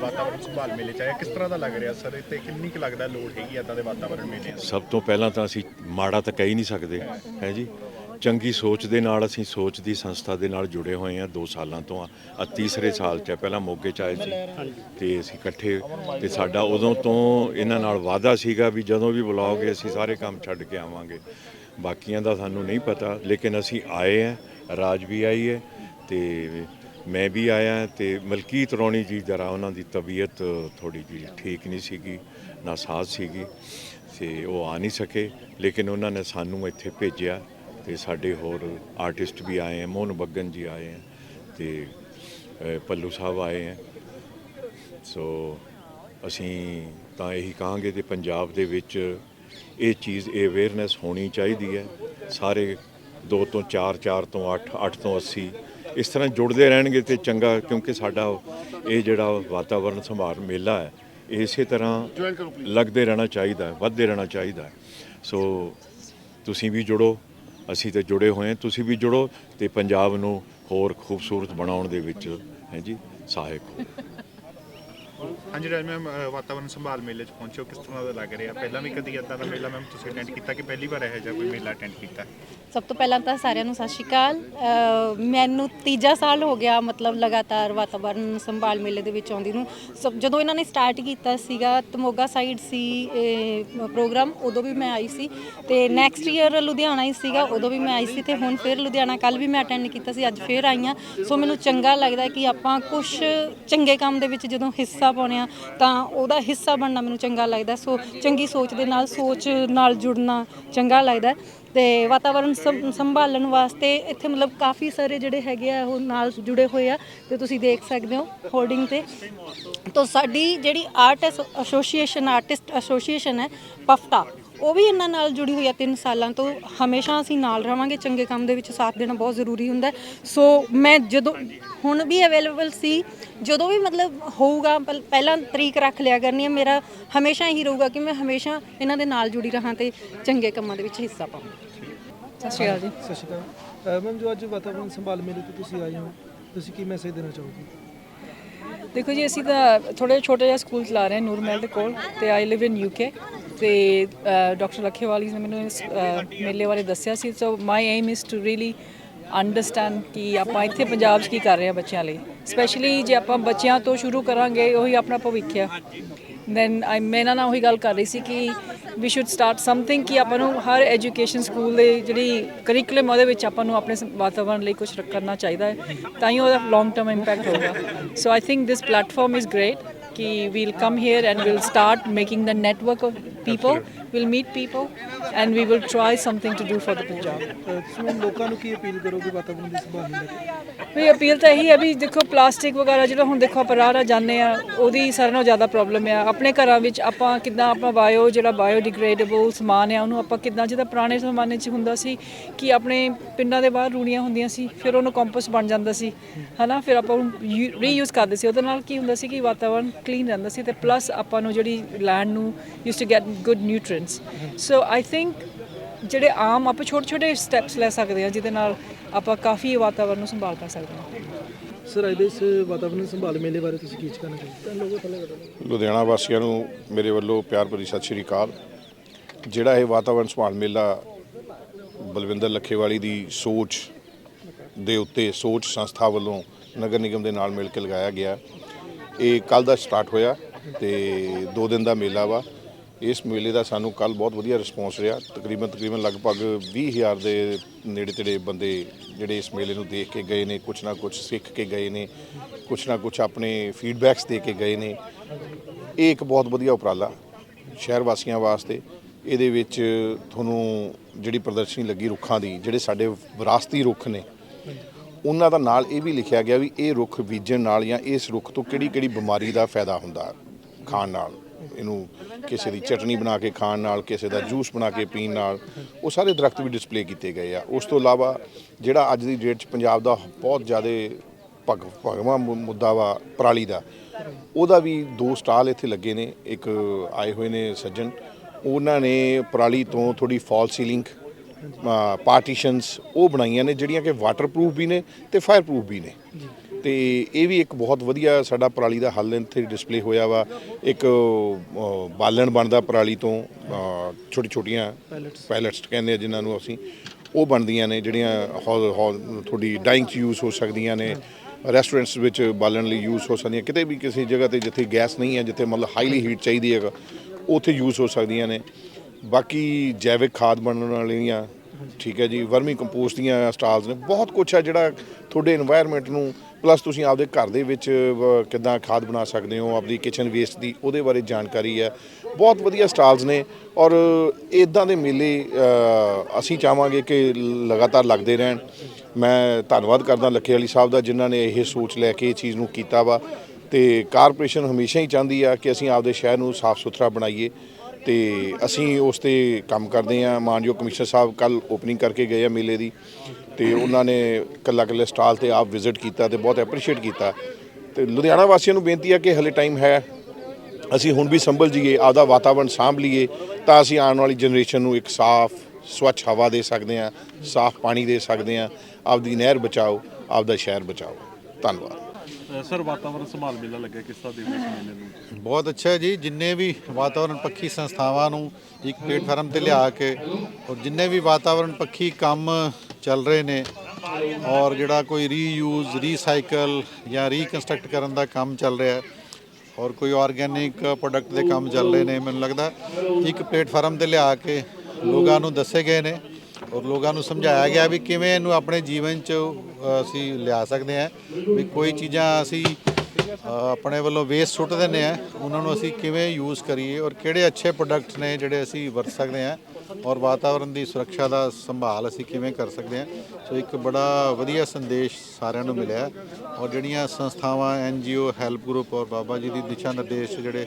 ਵਾਤਾਵਰਣ ਸੰਭਾਲ ਮੇਲੇ ਚ ਕਿਸ ਤਰ੍ਹਾਂ ਦਾ ਲੱਗ ਰਿਹਾ ਸਰ? ਤੇ ਕਿੰਨੀ ਕੁ ਲੱਗਦਾ ਲੋੜ ਹੈਗੀ ਇਦਾਂ ਦੇ ਵਾਤਾਵਰਣ ਮੇਲੇ ਸਭ ਤੋਂ ਪਹਿਲਾਂ ਤਾਂ ਅਸੀਂ ਮਾੜਾ ਤਾਂ ਕਹਿ ਹੀ ਨਹੀਂ ਸਕਦੇ, ਹੈ ਜੀ? ਚੰਗੀ ਸੋਚ ਦੇ ਨਾਲ ਅਸੀਂ ਸੋਚ ਦੀ ਸੰਸਥਾ ਦੇ ਨਾਲ ਜੁੜੇ ਹੋਏ ਹਾਂ 2 ਸਾਲਾਂ ਤੋਂ ਆ। ਆਹ ਤੀਸਰੇ ਸਾਲ ਚ ਪਹਿਲਾਂ ਮੋਗੇ ਚ ਆਏ ਸੀ। ਤੇ ਅਸੀਂ ਇਕੱਠੇ, ਤੇ ਸਾਡਾ ਉਦੋਂ ਤੋਂ ਇਹਨਾਂ ਨਾਲ ਵਾਅਦਾ ਸੀਗਾ ਵੀ ਜਦੋਂ ਵੀ ਬੁਲਾਓਗੇ ਅਸੀਂ ਸਾਰੇ ਕੰਮ ਛੱਡ ਕੇ ਆਵਾਂਗੇ। ਬਾਕੀਆਂ ਦਾ ਸਾਨੂੰ ਨਹੀਂ ਪਤਾ, ਲੇਕਿਨ ਅਸੀਂ ਆਏ ਹਾਂ ਰਾਜ ਵੀ ਆਈ ਹੈ, ਤੇ ਮੈਂ ਵੀ ਆਇਆ ਤੇ ਮਲਕੀਤ ਰੌਣੀ ਜੀ ਜਰਾ ਉਹਨਾਂ ਦੀ ਤਬੀਅਤ ਥੋੜੀ ਜੀ ਠੀਕ ਨਹੀਂ ਸੀਗੀ, ਨਾ ਨਾਸਾਜ਼ ਸੀਗੀ ਤੇ ਉਹ ਆ ਨਹੀਂ ਸਕੇ। ਲੇਕਿਨ ਉਹਨਾਂ ਨੇ ਸਾਨੂੰ ਇੱਥੇ ਭੇਜਿਆ ਤੇ ਸਾਡੇ ਹੋਰ ਆਰਟਿਸਟ ਵੀ ਆਏ ਹੈ ਮੋਹਨ ਬੱਗਨ ਜੀ ਆਏ ਹੈ ਤੇ ਪੱਲੂ ਸਾਹਿਬ ਆਏ ਹੈ ਸੋ ਅਸੀਂ ਤਾਂ ਇਹੀ ਕਹਾਂਗੇ ਕਿ ਪੰਜਾਬ ਦੇ ਵਿੱਚ ਇਹ ਚੀਜ਼ ਅਵੇਅਰਨੈਸ ਹੋਣੀ ਚਾਹੀਦੀ ਹੈ। ਸਾਰੇ 2 ਤੋਂ 4 4 ਤੋਂ 8 8 ਤੋਂ 80 ਇਸ ਤਰ੍ਹਾਂ ਜੁੜਦੇ ਰਹਿਣਗੇ ਤੇ ਚੰਗਾ ਕਿਉਂਕਿ ਸਾਡਾ ਇਹ ਜਿਹੜਾ ਵਾਤਾਵਰਣ ਸੰਭਾਲ ਮੇਲਾ ਹੈ ਇਸੇ ਤਰ੍ਹਾਂ ਲੱਗਦੇ ਰਹਿਣਾ ਚਾਹੀਦਾ ਹੈ ਵੱਧਦੇ ਰਹਿਣਾ ਚਾਹੀਦਾ ਹੈ। ਸੋ ਤੁਸੀਂ ਵੀ ਜੁੜੋ ਅਸੀਂ ਤੇ ਜੁੜੇ ਹੋਏ ਹਾਂ ਤੁਸੀਂ ਵੀ ਜੁੜੋ ਤੇ ਪੰਜਾਬ ਨੂੰ ਹੋਰ ਖੂਬਸੂਰਤ ਬਣਾਉਣ ਦੇ ਵਿੱਚ ਹੈ ਜੀ ਸਹਾਇਕ ਹੋ। ਹਾਂਜੀ ਰਾਜ ਮੈਮ ਵਾਤਾਵਰਣ ਸੰਭਾਲ ਮੇਲੇ ਚ ਪਹੁੰਚੋ ਕਿਸ ਤਰ੍ਹਾਂ ਦਾ ਲੱਗ ਰਿਹਾ? ਪਹਿਲਾਂ ਵੀ ਕਦੀ ਇਦਾਂ ਦਾ ਮੇਲਾ ਮੈਮ ਤੁਸੀਂ ਅਟੈਂਡ ਕੀਤਾ ਕਿ ਪਹਿਲੀ ਵਾਰ ਇਹੋ ਜਿਹਾ ਕੋਈ ਮੇਲਾ ਅਟੈਂਡ ਕੀਤਾ? ਸਭ ਤੋਂ ਪਹਿਲਾਂ ਤਾਂ ਸਾਰਿਆਂ ਨੂੰ ਸਤਿ ਸ਼੍ਰੀ ਅਕਾਲ। ਅ, ਮੈਨੂੰ ਤੀਜਾ ਸਾਲ ਹੋ ਗਿਆ ਮਤਲਬ ਲਗਾਤਾਰ ਵਾਤਾਵਰਣ ਸੰਭਾਲ ਮੇਲੇ ਦੇ ਵਿੱਚ ਆਉਂਦੀ ਨੂੰ। ਸਭ ਜਦੋਂ ਇਹਨਾਂ ਨੇ ਸਟਾਰਟ ਕੀਤਾ ਸੀਗਾ ਤਮੋਗਾ ਸਾਈਡ ਸੀ ਇਹ ਪ੍ਰੋਗਰਾਮ ਉਦੋਂ ਵੀ ਮੈਂ ਆਈ ਸੀ ਤੇ ਨੈਕਸਟ ਈਅਰ ਲੁਧਿਆਣਾ ਹੀ ਸੀਗਾ ਉਦੋਂ ਵੀ ਮੈਂ ਆਈ ਸੀ ਤੇ ਹੁਣ ਫਿਰ ਲੁਧਿਆਣਾ। ਕੱਲ ਵੀ ਮੈਂ ਅਟੈਂਡ ਕੀਤਾ ਸੀ ਅੱਜ ਫਿਰ ਆਈ ਹਾਂ। ਸੋ ਮੈਨੂੰ ਚੰਗਾ ਲੱਗਦਾ ਕਿ ਆਪਾਂ ਕੁਝ ਚੰਗੇ ਕੰਮ ਦੇ ਵਿੱਚ ਜਦੋਂ ਹਿੱਸਾ ਪਾਉਂਦੇ ਆ, ਤਾਂ ਉਹਦਾ ਹਿੱਸਾ ਬਣਨਾ ਮੈਨੂੰ ਚੰਗਾ ਲੱਗਦਾ। ਸੋ ਚੰਗੀ ਸੋਚ ਦੇ ਨਾਲ, ਸੋਚ ਨਾਲ ਜੁੜਨਾ ਚੰਗਾ ਲੱਗਦਾ। ਤੇ ਵਾਤਾਵਰਣ ਸੰ- ਸੰਭਾਲਣ ਵਾਸਤੇ ਇੱਥੇ ਮਤਲਬ ਕਾਫੀ ਸਾਰੇ ਜਿਹੜੇ ਹੈਗੇ ਆ, ਉਹ ਨਾਲ ਜੁੜੇ ਹੋਏ ਆ। ਤੇ ਤੁਸੀਂ ਦੇਖ ਸਕਦੇ ਹੋ ਹੋਰਡਿੰਗ ਤੇ। ਤਾਂ ਸਾਡੀ ਜਿਹੜੀ ਆਰਟ ਐਸੋਸੀਏਸ਼ਨ ਆਰਟਿਸਟ ਐਸੋਸੀਏਸ਼ਨ ਹੈ ਪਫਟਾ ਉਹ ਵੀ ਇਹਨਾਂ ਨਾਲ ਜੁੜੀ ਹੋਈ ਆ 3 ਸਾਲਾਂ ਤੋਂ। ਹਮੇਸ਼ਾ ਅਸੀਂ ਨਾਲ ਰਵਾਂਗੇ ਚੰਗੇ ਕੰਮ ਦੇ ਵਿੱਚ ਸਾਥ ਦੇਣਾ ਬਹੁਤ ਜ਼ਰੂਰੀ ਹੁੰਦਾ। ਸੋ ਮੈਂ ਜਦੋਂ ਹੁਣ ਵੀ ਅਵੇਲੇਬਲ ਸੀ ਜਦੋਂ ਵੀ ਮਤਲਬ ਹੋਊਗਾ ਪਹਿ- ਪਹਿਲਾਂ ਤਰੀਕ ਰੱਖ ਲਿਆ ਕਰਨੀ ਹੈ ਮੇਰਾ ਹਮੇਸ਼ਾ ਹੀ ਰਹੂਗਾ ਕਿ ਮੈਂ ਹਮੇਸ਼ਾ ਇਹਨਾਂ ਦੇ ਨਾਲ ਜੁੜੀ ਰਹਾਂ ਤੇ ਚੰਗੇ ਕੰਮਾਂ ਦੇ ਵਿੱਚ ਹਿੱਸਾ ਪਾਵਾਂ। ਸਤਿ ਸ਼੍ਰੀ ਅਕਾਲ ਜੀ। ਸਤਿ ਸ਼੍ਰੀ ਅਕਾਲ। ਮੈਮ ਜੋ ਅੱਜ ਵਾਤਾਵਰਣ ਸੰਭਾਲ ਮੇਲੇ ਤੇ ਤੁਸੀਂ ਆਏ ਹੋ ਤੁਸੀਂ ਕੀ ਮੈਸੇਜ ਦੇਣਾ ਚਾਹੋਗੇ? ਦੇਖੋ ਜੀ ਅਸੀਂ ਤਾਂ ਥੋੜੇ ਛੋਟੇ ਜਿਹਾ ਸਕੂਲ ਚਲਾ ਰਹੇ ਹਾਂ ਨੂਰਮਹਿਲ ਦੇ ਕੋਲ ਤੇ ਆਈ ਲਿਵ ਇਨ ਯੂਕੇ ਤੇ ਡਾਕਟਰ ਲੱਖੇਵਾਲੀ ਨੇ ਮੈਨੂੰ ਇਸ ਮੇਲੇ ਬਾਰੇ ਦੱਸਿਆ ਸੀ। So my aim is to really understand ਕਿ ਆਪਾਂ ਇੱਥੇ ਪੰਜਾਬ 'ਚ ਕੀ ਕਰ ਰਹੇ ਹਾਂ ਬੱਚਿਆਂ ਲਈ। ਸਪੈਸ਼ਲੀ ਜੇ ਆਪਾਂ ਬੱਚਿਆਂ ਤੋਂ ਸ਼ੁਰੂ ਕਰਾਂਗੇ, ਉਹੀ ਆਪਣਾ ਭਵਿੱਖ ਆ। ਦੈਨ ਆਈ ਮੈਂ ਇਹਨਾਂ ਨਾਲ ਉਹੀ ਗੱਲ ਕਰ ਰਹੀ ਸੀ ਕਿ ਵੀ ਸ਼ੁੱਡ ਸਟਾਰਟ ਸਮਥਿੰਗ ਕਿ ਆਪਾਂ ਨੂੰ ਹਰ ਐਜੂਕੇਸ਼ਨ ਸਕੂਲ ਦੇ ਜਿਹੜੀ ਕਰਿਕੂਲਮ ਉਹਦੇ ਵਿੱਚ ਆਪਾਂ ਨੂੰ ਆਪਣੇ ਸ- ਵਾਤਾਵਰਣ ਲਈ ਕੁਝ ਕਰਨਾ ਚਾਹੀਦਾ ਹੈ। ਤਾਂ ਹੀ ਉਹਦਾ ਲੌਂਗ ਟਰਮ ਇੰਪੈਕਟ ਹੋਗਾ so I think this platform is great we'll come here and we'll start making the network of people. We'll meet people and we will try something to do for the Punjab. ਹੁਣ ਲੋਕਾਂ ਨੂੰ ਕੀ appeal ਕਰੋਗੇ ਵਾਤਾਵਰਣ ਦੀ ਸੰਭਾਲ ਨੂੰ ਲੈ ਕੇ ਵੀ appeal ਤਾਂ ਇਹੀ ਹੈ ਵੀ ਦੇਖੋ ਪਲਾਸਟਿਕ ਵਗੈਰਾ ਜਿਹੜਾ ਹੁਣ ਦੇਖੋ ਆਪਾਂ ਰਾਹ ਰਾਹ ਜਾਂਦੇ ਆ ਉਹਦੀ ਸਾਰਿਆਂ ਨਾਲੋਂ ਜ਼ਿਆਦਾ ਪ੍ਰੋਬਲਮ ਆ ਆਪਣੇ ਘਰਾਂ ਵਿੱਚ ਆਪਾਂ ਕਿੱਦਾਂ ਆਪਣਾ ਬਾਇਓ ਜਿਹੜਾ ਬਾਇਓ ਡਿਗਰੇਡੇਬਲ ਸਮਾਨ ਆ ਉਹਨੂੰ ਆਪਾਂ ਕਿੱਦਾਂ ਜਿਹਦਾ ਪੁਰਾਣੇ ਜ਼ਮਾਨੇ 'ਚ ਹੁੰਦਾ ਸੀ ਕਿ ਆਪਣੇ ਪਿੰਡਾਂ ਦੇ ਬਾਹਰ ਰੂੜੀਆਂ ਹੁੰਦੀਆਂ ਸੀ ਫਿਰ ਉਹਨੂੰ ਕੰਪੋਸਟ ਬਣ ਜਾਂਦਾ ਸੀ ਹਨਾ? ਫਿਰ ਆਪਾਂ ਉਹਨੂੰ ਰੀਯੂਜ਼ ਕਰਦੇ ਸੀ। ਉਹਦੇ ਨਾਲ ਕੀ ਹੁੰਦਾ ਸੀ ਕਿ ਵਾਤਾਵਰਣ ਕਲੀਨ ਰਹਿੰਦਾ ਸੀ ਤੇ ਪਲੱਸ ਆਪਾਂ ਨੂੰ ਜਿਹੜੀ ਲੈਂਡ ਨੂੰ use to get good nutrients so I think ਜਿਹੜੇ ਆਮ ਆਪਾਂ ਛੋਟੇ ਛੋਟੇ ਸਟੈਪਸ ਲੈ ਸਕਦੇ ਹਾਂ ਜਿਹਦੇ ਨਾਲ ਆਪਾਂ ਕਾਫੀ ਵਾਤਾਵਰਣ ਨੂੰ ਸੰਭਾਲ ਕਰ ਸਕਦੇ ਹਾਂ। ਸਰ ਅੱਜ ਦੇ ਇਸ ਵਾਤਾਵਰਣ ਸੰਭਾਲ ਮੇਲੇ ਬਾਰੇ ਤੁਸੀਂ ਕੀ ਕਹਿਣਾ ਕਰੋ ਲੁਧਿਆਣਾ ਵਾਸੀਆਂ ਨੂੰ ਮੇਰੇ ਵੱਲੋਂ ਪਿਆਰ ਭਰੀ ਸਤਿ ਸ਼੍ਰੀ ਅਕਾਲ। ਜਿਹੜਾ ਇਹ ਵਾਤਾਵਰਣ ਸੰਭਾਲ ਮੇਲਾ ਬਲਵਿੰਦਰ ਲੱਖੇਵਾਲੀ ਦੀ ਸੋਚ ਦੇ ਉੱਤੇ ਸੋਚ ਸੰਸਥਾ ਵੱਲੋਂ ਨਗਰ ਨਿਗਮ ਦੇ ਨਾਲ ਮਿਲ ਕੇ ਲਗਾਇਆ ਗਿਆ। ਇਹ ਕੱਲ ਦਾ ਸਟਾਰਟ ਹੋਇਆ ਤੇ 2 ਦਿਨ ਦਾ ਮੇਲਾ ਵਾ। ਇਸ ਮੇਲੇ ਦਾ ਸਾਨੂੰ ਕੱਲ ਬਹੁਤ ਵਧੀਆ ਰਿਸਪੌਂਸ ਰਿਹਾ। ਤਕਰੀਬਨ ਤਕਰੀਬਨ ਲਗਭਗ 20000 ਦੇ ਨੇੜੇ ਤੇੜੇ ਬੰਦੇ ਜਿਹੜੇ ਇਸ ਮੇਲੇ ਨੂੰ ਦੇਖ ਕੇ ਗਏ ਨੇ, ਕੁਛ ਨਾ ਕੁਛ ਸਿੱਖ ਕੇ ਗਏ ਨੇ, ਕੁਛ ਨਾ ਕੁਛ ਆਪਣੇ ਫੀਡਬੈਕਸ ਦੇ ਕੇ ਗਏ ਨੇ। ਇਹ ਇੱਕ ਬਹੁਤ ਵਧੀਆ ਉਪਰਾਲਾ ਸ਼ਹਿਰ ਵਾਸੀਆਂ ਵਾਸਤੇ। ਇਹਦੇ ਵਿੱਚ ਤੁਹਾਨੂੰ ਜਿਹੜੀ ਪ੍ਰਦਰਸ਼ਨੀ ਲੱਗੀ ਰੁੱਖਾਂ ਦੀ, ਜਿਹੜੇ ਸਾਡੇ ਵਿਰਾਸਤੀ ਰੁੱਖ ਨੇ, ਉਹਨਾਂ ਦਾ ਨਾਲ ਇਹ ਵੀ ਲਿਖਿਆ ਗਿਆ ਵੀ ਇਹ ਰੁੱਖ ਬੀਜਣ ਨਾਲ ਜਾਂ ਇਸ ਰੁੱਖ ਤੋਂ ਕਿਹੜੀ ਕਿਹੜੀ ਬਿਮਾਰੀ ਦਾ ਫਾਇਦਾ ਹੁੰਦਾ ਖਾਣ ਨਾਲ। ਇਹਨੂੰ ਕਿਸੇ ਦੀ ਚਟਨੀ ਬਣਾ ਕੇ ਖਾਣ ਨਾਲ, ਕਿਸੇ ਦਾ ਜੂਸ ਬਣਾ ਕੇ ਪੀਣ ਨਾਲ, ਉਹ ਸਾਰੇ ਦਰਖਤ ਵੀ ਡਿਸਪਲੇ ਕੀਤੇ ਗਏ ਆ। ਉਸ ਤੋਂ ਇਲਾਵਾ ਜਿਹੜਾ ਅੱਜ ਦੀ ਡੇਟ 'ਚ ਪੰਜਾਬ ਦਾ ਬਹੁਤ ਜ਼ਿਆਦਾ ਭਗ, ਭਗਵਾ ਮੁ- ਮੁੱਦਾ ਵਾ, ਪਰਾਲੀ ਦਾ, ਉਹਦਾ ਵੀ ਦੋ ਸਟਾਲ ਇੱਥੇ ਲੱਗੇ ਨੇ। ਇੱਕ ਆਏ ਹੋਏ ਨੇ ਸੱਜਣ। ਉਹਨਾਂ ਨੇ ਪਰਾਲੀ ਤੋਂ ਥੋੜੀ ਫਾਲ ਸੀਲਿੰਗ ਪਾਰਟੀਸ਼ਨਸ ਉਹ ਬਣਾਈਆਂ ਨੇ, ਜਿਹੜੀਆਂ ਕਿ ਵਾਟਰਪ੍ਰੂਫ ਵੀ ਨੇ ਤੇ ਫਾਇਰਪ੍ਰੂਫ ਵੀ ਨੇ। ਤੇ ਇਹ ਵੀ ਇੱਕ ਬਹੁਤ ਵਧੀਆ ਸਾਡਾ ਪਰਾਲੀ ਦਾ ਹੱਲ ਇੱਥੇ ਡਿਸਪਲੇ ਹੋਇਆ ਵਾ। ਇੱਕ ਬਾਲਣ ਬਣਦਾ ਪਰਾਲੀ ਤੋਂ ਛੋਟੀ ਛੋਟੀਆਂ ਪੈਲਟਸ ਕਹਿੰਦੇ ਆ ਜਿਨ੍ਹਾਂ ਨੂੰ ਅਸੀਂ। ਉਹ ਬਣਦੀਆਂ ਨੇ ਜਿਹੜੀਆਂ ਤੁਹਾਡੀ ਡਾਈਂਗ 'ਚ ਯੂਜ਼ ਹੋ ਸਕਦੀਆਂ ਨੇ। ਰੈਸਟੋਰੈਂਟਸ ਵਿੱਚ ਬਾਲਣ ਲਈ ਯੂਜ਼ ਹੋ ਸਕਦੀਆਂ। ਕਿਤੇ ਵੀ ਕਿਸੇ ਜਗ੍ਹਾ ਤੇ ਜਿੱਥੇ ਗੈਸ ਨਹੀਂ ਹੈ ਜਿੱਥੇ ਮਤਲਬ ਹਾਈਲੀ ਹੀਟ ਚਾਹੀਦੀ ਹੈਗਾ ਉੱਥੇ ਯੂਜ਼ ਹੋ ਸਕਦੀਆਂ ਨੇ। ਬਾਕੀ ਜੈਵਿਕ ਖਾਦ ਬਣਨ ਵਾਲੀਆਂ ਠੀਕ ਹੈ ਜੀ, ਵਰਮੀ ਕੰਪੋਸਟ ਦੀਆਂ ਸਟਾਲਸ ਨੇ। ਬਹੁਤ ਕੁਝ ਹੈ ਜਿਹੜਾ ਤੁਹਾਡੇ এনवायरमेंट ਨੂੰ ਪਲੱਸ ਤੁਸੀਂ ਆਪਦੇ ਘਰ ਦੇ ਵਿੱਚ ਕਿਦਾਂ ਖਾਦ ਬਣਾ ਸਕਦੇ ਹੋ, ਆਪਦੀ ਕਿਚਨ ਵੇਸਟ ਦੀ, ਉਹਦੇ ਬਾਰੇ ਜਾਣਕਾਰੀ ਹੈ। ਬਹੁਤ ਵਧੀਆ ਸਟਾਲਸ ਨੇ ਔਰ ਇਦਾਂ ਦੇ ਮੇਲੇ ਅਸੀਂ ਚਾਹਾਂਗੇ ਕਿ ਲਗਾਤਾਰ ਲੱਗਦੇ ਰਹਿਣ। ਮੈਂ ਧੰਨਵਾਦ ਕਰਦਾ ਲੱਖੇ ਵਾਲੀ ਸਾਹਿਬ ਦਾ, ਜਿਨ੍ਹਾਂ ਨੇ ਇਹ ਸੋਚ ਲੈ ਕੇ ਇਹ ਚੀਜ਼ ਨੂੰ ਕੀਤਾ ਵਾ। ਤੇ ਕਾਰਪੋਰੇਸ਼ਨ ਹਮੇਸ਼ਾ ਹੀ ਚਾਹੁੰਦੀ ਆ ਕਿ ਅਸੀਂ ਆਪਦੇ ਸ਼ਹਿਰ ਨੂੰ ਸਾਫ਼ ਸੁਥਰਾ ਬਣਾਈਏ। ਤੇ ਅਸੀਂ ਉਸ ਤੇ ਕੰਮ ਕਰਦੇ ਆ ਮਾਨਯੋਗ ਕਮਿਸ਼ਨਰ ਸਾਹਿਬ ਕੱਲ ਓਪਨਿੰਗ ਕਰਕੇ ਗਏ ਆ ਮੇਲੇ ਦੀ ਤੇ ਉਹਨਾਂ ਨੇ ਕੱਲਾ ਕੱਲੇ ਸਟਾਲ ਤੇ ਆਪ ਵਿਜ਼ਿਟ ਕੀਤਾ ਤੇ ਬਹੁਤ ਐਪਰੀਸ਼ੀਏਟ ਕੀਤਾ। ਤੇ ਲੁਧਿਆਣਾ ਵਾਸੀਆਂ ਨੂੰ ਬੇਨਤੀ ਆ ਕਿ ਹਲੇ ਟਾਈਮ ਹੈ, ਅਸੀਂ ਹੁਣ ਵੀ ਸੰਭਲ ਜੀਏ ਆਪਦਾ ਵਾਤਾਵਰਣ ਸਾਂਭ ਲਈਏ ਤਾਂ ਅਸੀਂ ਆਉਣ ਵਾਲੀ ਜਨਰੇਸ਼ਨ ਨੂੰ ਇੱਕ ਸਾਫ਼, ਸਵੱਛ ਹਵਾ ਦੇ ਸਕਦੇ ਹਾਂ, ਸਾਫ਼ ਪਾਣੀ ਦੇ ਸਕਦੇ ਹਾਂ। ਆਪਦੀ ਨਹਿਰ ਬਚਾਓ, ਆਪਦਾ ਸ਼ਹਿਰ ਬਚਾਓ। ਧੰਨਵਾਦ। ਸਰ ਵਾਤਾਵਰਣ ਸੰਭਾਲ ਮੇਲਾ ਲੱਗਿਆ, ਕਿਸ ਤਰ੍ਹਾਂ ਦੇ ਵਿੱਚ ਮੇਲੇ ਨੂੰ? ਬਹੁਤ ਅੱਛਾ ਹੈ ਜੀ, ਜਿੰਨੇ ਵੀ ਵਾਤਾਵਰਣ ਪੱਖੀ ਸੰਸਥਾਵਾਂ ਨੂੰ ਇੱਕ ਪਲੇਟਫਾਰਮ ਤੇ ਲਿਆ ਕੇ ਔਰ ਜਿੰਨੇ ਵੀ ਵਾਤਾਵਰਣ ਪੱਖੀ ਕੰਮ ਚੱਲ ਰਹੇ ਨੇ ਔਰ ਜਿਹੜਾ ਕੋਈ ਰੀਯੂਜ਼ ਰੀਸਾਈਕਲ ਜਾਂ ਰੀਕਨਸਟਰਕਟ ਕਰਨ ਦਾ ਕੰਮ ਚੱਲ ਰਿਹਾ ਹੈ ਔਰ ਕੋਈ ਆਰਗੇਨਿਕ ਪ੍ਰੋਡਕਟ ਦੇ ਕੰਮ ਚੱਲ ਰਹੇ ਨੇ, ਮੈਨੂੰ ਲੱਗਦਾ ਇੱਕ ਪਲੇਟਫਾਰਮ ਤੇ ਲਿਆ ਕੇ ਲੋਕਾਂ ਨੂੰ ਦੱਸੇ ਗਏ ਨੇ। ਔਰ ਲੋਕਾਂ ਨੂੰ ਸਮਝਾਇਆ ਗਿਆ ਵੀ ਕਿਵੇਂ ਇਹਨੂੰ ਆਪਣੇ ਜੀਵਨ 'ਚ ਅਸੀਂ ਲਿਆ ਸਕਦੇ ਹਾਂ ਵੀ ਕੋਈ ਚੀਜ਼ਾਂ ਅਸੀਂ ਆਪਣੇ ਵੱਲੋਂ ਵੇਸਟ ਸੁੱਟ ਦਿੰਦੇ ਆ ਉਹਨਾਂ ਨੂੰ ਅਸੀਂ ਕਿਵੇਂ ਯੂਜ਼ ਕਰੀਏ ਔਰ ਕਿਹੜੇ ਅੱਛੇ ਪ੍ਰੋਡਕਟਸ ਨੇ ਜਿਹੜੇ ਅਸੀਂ ਵਰਤ ਸਕਦੇ ਹਾਂ ਔਰ ਵਾਤਾਵਰਣ ਦੀ ਸੁਰੱਖਿਆ ਦਾ ਸੰਭਾਲ ਅਸੀਂ ਕਿਵੇਂ ਕਰ ਸਕਦੇ ਹਾਂ। ਸੋ ਇੱਕ ਬੜਾ ਵਧੀਆ ਸੰਦੇਸ਼ ਸਾਰਿਆਂ ਨੂੰ ਮਿਲਿਆ ਔਰ ਜਿਹੜੀਆਂ ਸੰਸਥਾਵਾਂ ਐਨਜੀਓ ਹੈਲਪ ਗਰੁੱਪ ਔਰ ਬਾਬਾ ਜੀ ਦੀ ਦਿਸ਼ਾ ਨਿਰਦੇਸ਼ ਜਿਹੜੇ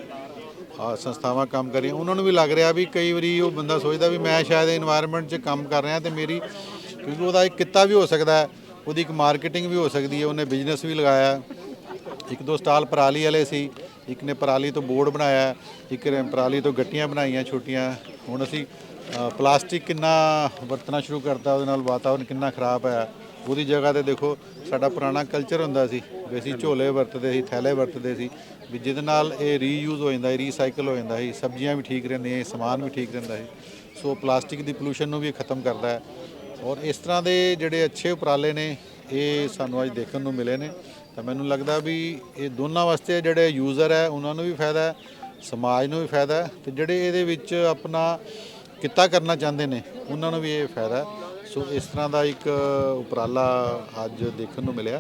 ਸੰਸਥਾਵਾਂ ਕੰਮ ਕਰ ਰਹੀਆਂ ਉਹਨਾਂ ਨੂੰ ਵੀ ਲੱਗ ਰਿਹਾ ਵੀ ਕਈ ਵਾਰੀ ਉਹ ਬੰਦਾ ਸੋਚਦਾ ਵੀ ਮੈਂ ਸ਼ਾਇਦ এনवायरमेंट 'ਚ ਕੰਮ ਕਰ ਰਿਹਾ ਤੇ ਮੇਰੀ, ਕਿਉਂਕਿ ਉਹਦਾ ਇੱਕ ਕਿੱਤਾ ਵੀ ਹੋ ਸਕਦਾ ਹੈ, ਉਹਦੀ ਇੱਕ ਮਾਰਕੀਟਿੰਗ ਵੀ ਹੋ ਸਕਦੀ ਹੈ, ਉਹਨੇ ਬਿਜ਼ਨਸ ਵੀ ਲਗਾਇਆ। ਇੱਕ ਦੋ ਸਟਾਲ ਪਰਾਲੀ ਵਾਲੇ ਸੀ, ਇੱਕ ਨੇ ਪਰਾਲੀ ਤੋਂ ਬੋਰਡ ਬਣਾਇਆ, ਇੱਕ ਨੇ ਪਰਾਲੀ ਤੋਂ ਗੱਟੀਆਂ ਬਣਾਈਆਂ ਛੋਟੀਆਂ। ਹੁਣ ਅਸੀਂ ਪਲਾਸਟਿਕ ਕਿੰਨਾ ਵਰਤਣਾ ਸ਼ੁਰੂ ਕਰਤਾ, ਉਹਦੇ ਨਾਲ ਵਾਤਾਵਰਨ ਕਿੰਨਾ ਖਰਾਬ ਹੈ ਉਹਦੀ ਜਗ੍ਹਾ ਤੇ ਦੇਖੋ, ਸਾਡਾ ਪੁਰਾਣਾ ਕਲਚਰ ਹੁੰਦਾ ਸੀ, ਵੀ ਅਸੀਂ ਝੋਲੇ ਵਰਤਦੇ ਸੀ, ਥੈਲੇ ਵਰਤਦੇ ਸੀ, ਵੀ ਜਿਹਦੇ ਨਾਲ ਇਹ ਰੀਯੂਜ਼ ਹੋ ਜਾਂਦਾ ਹੈ ਰੀਸਾਈਕਲ ਹੋ ਜਾਂਦਾ ਸੀ, ਸਬਜ਼ੀਆਂ ਵੀ ਠੀਕ ਰਹਿੰਦੀਆਂ ਸਮਾਨ ਵੀ ਠੀਕ ਰਹਿੰਦਾ ਸੀ। ਸੋ ਪਲਾਸਟਿਕ ਦੀ ਪੋਲੂਸ਼ਨ ਨੂੰ ਵੀ ਖਤਮ ਕਰਦਾ ਹੈ। ਔਰ ਇਸ ਤਰ੍ਹਾਂ ਦੇ ਜਿਹੜੇ ਅੱਛੇ ਉਪਰਾਲੇ ਨੇ, ਇਹ ਸਾਨੂੰ ਅੱਜ ਦੇਖਣ ਨੂੰ ਮਿਲੇ ਨੇ। ਤਾਂ ਮੈਨੂੰ ਲੱਗਦਾ ਵੀ ਇਹ ਦੋਨਾਂ ਵਾਸਤੇ ਜਿਹੜੇ ਯੂਜ਼ਰ ਹੈ, ਉਹਨਾਂ ਨੂੰ ਵੀ ਫਾਇਦਾ ਹੈ, ਸਮਾਜ ਨੂੰ ਵੀ ਫਾਇਦਾ ਹੈ, ਤੇ ਜਿਹੜੇ ਇਹਦੇ ਵਿੱਚ ਆਪਣਾ ਕਿੱਤਾ ਕਰਨਾ ਚਾਹੁੰਦੇ ਨੇ, ਉਹਨਾਂ ਨੂੰ ਵੀ ਇਹ ਫਾਇਦਾ ਹੈ। ਸੋ ਇਸ ਤਰ੍ਹਾਂ ਦਾ ਇੱਕ ਉਪਰਾਲਾ ਅੱਜ ਦੇਖਣ ਨੂੰ ਮਿਲਿਆ।